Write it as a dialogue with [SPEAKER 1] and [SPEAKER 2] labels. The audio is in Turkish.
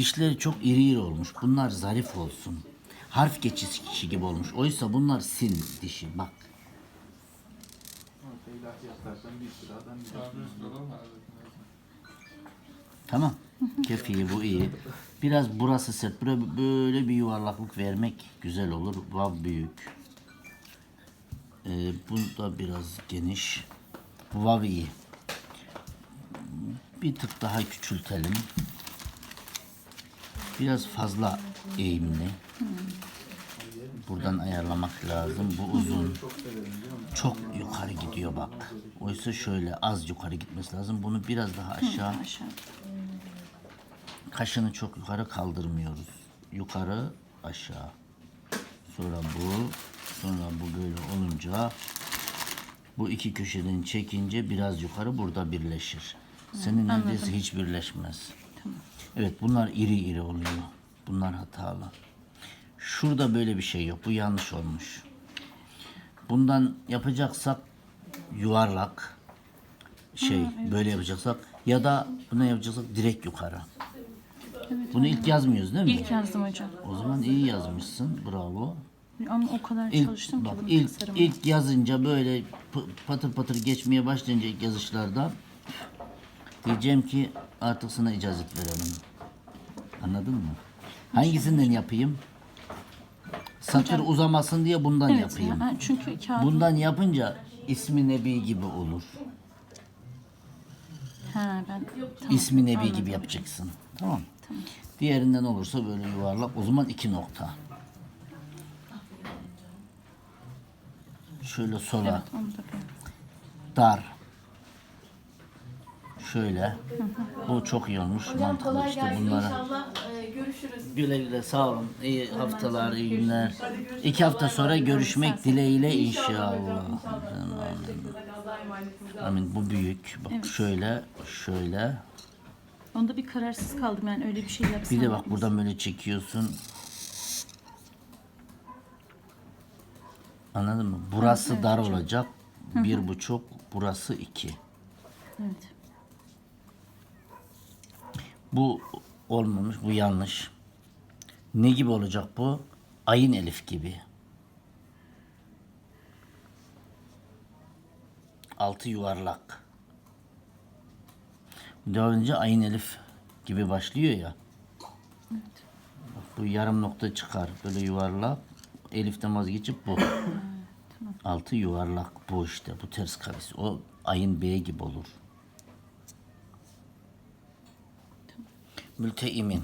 [SPEAKER 1] Dişleri çok iri iri olmuş. Bunlar zarif olsun. Harf geçişi gibi olmuş. Oysa bunlar sin dişi. Bak. Tamam. Kefiği bu iyi. Biraz burası sert. Böyle, böyle bir yuvarlaklık vermek güzel olur. Vav büyük. Ee, bu da biraz geniş. Vav iyi. Bir tık daha küçültelim. Biraz fazla eğimli. Buradan ayarlamak lazım. Bu uzun. Çok yukarı gidiyor bak. Oysa şöyle az yukarı gitmesi lazım. Bunu biraz daha aşağı.
[SPEAKER 2] Aşağı.
[SPEAKER 1] Kaşını çok yukarı kaldırmıyoruz. Yukarı aşağı. Sonra bu. Sonra bu böyle olunca bu iki köşeden çekince biraz yukarı burada birleşir. Senin neredeyse hiç birleşmez. Evet bunlar iri iri oluyor. Bunlar hatalı. Şurada böyle bir şey yok. Bu yanlış olmuş. Bundan yapacaksak yuvarlak şey böyle yapacaksak ya da bunu yapacaksak direkt yukarı. Bunu ilk yazmıyoruz değil mi?
[SPEAKER 2] İlk yazdım hocam.
[SPEAKER 1] O zaman iyi yazmışsın. Bravo.
[SPEAKER 2] Ama o kadar
[SPEAKER 1] İlk,
[SPEAKER 2] çalıştım ki
[SPEAKER 1] bak, ilk, ilk yazınca böyle patır patır geçmeye başlayınca ilk yazışlarda diyeceğim ki artık sana icazet verelim. Anladın mı? Hangisinden yapayım? Satır uzamasın diye bundan
[SPEAKER 2] Evet,
[SPEAKER 1] yapayım.
[SPEAKER 2] ha, çünkü kağıt.
[SPEAKER 1] Bundan yapınca ismi Nebi gibi olur.
[SPEAKER 2] Ha ben tamam.
[SPEAKER 1] İsmi Nebi
[SPEAKER 2] anladım
[SPEAKER 1] gibi
[SPEAKER 2] hocam.
[SPEAKER 1] yapacaksın. Tamam. Diğerinden olursa böyle yuvarlak. O zaman iki nokta. Şöyle sola.
[SPEAKER 2] Evet onu da böyle.
[SPEAKER 1] dar. Şöyle. Bu çok iyi olmuş. Mantıklı işte bunlara.
[SPEAKER 3] İnşallah e, görüşürüz.
[SPEAKER 1] Güle güle sağ olun. İyi haftalar, iyi günler. İki hafta sonra görüşmek dileğiyle inşallah.
[SPEAKER 3] Allah'a emanetiniz.
[SPEAKER 1] Amin. Bu büyük. Bak şöyle, şöyle.
[SPEAKER 2] Onda bir kararsız kaldım yani öyle bir şey yapsam.
[SPEAKER 1] Bir de bak buradan böyle çekiyorsun. Anladın mı? Burası dar olacak. Bir buçuk, burası iki.
[SPEAKER 2] Evet.
[SPEAKER 1] Bu olmamış, bu yanlış. Ne gibi olacak bu? Ayın elif gibi. Altı yuvarlak. Devam edince ayın elif gibi başlıyor ya. Bak bu yarım nokta çıkar. Böyle yuvarlak. Eliften vazgeçip bu. Altı yuvarlak bu işte. Bu ters karesi. O ayın B gibi olur. Mülteimin.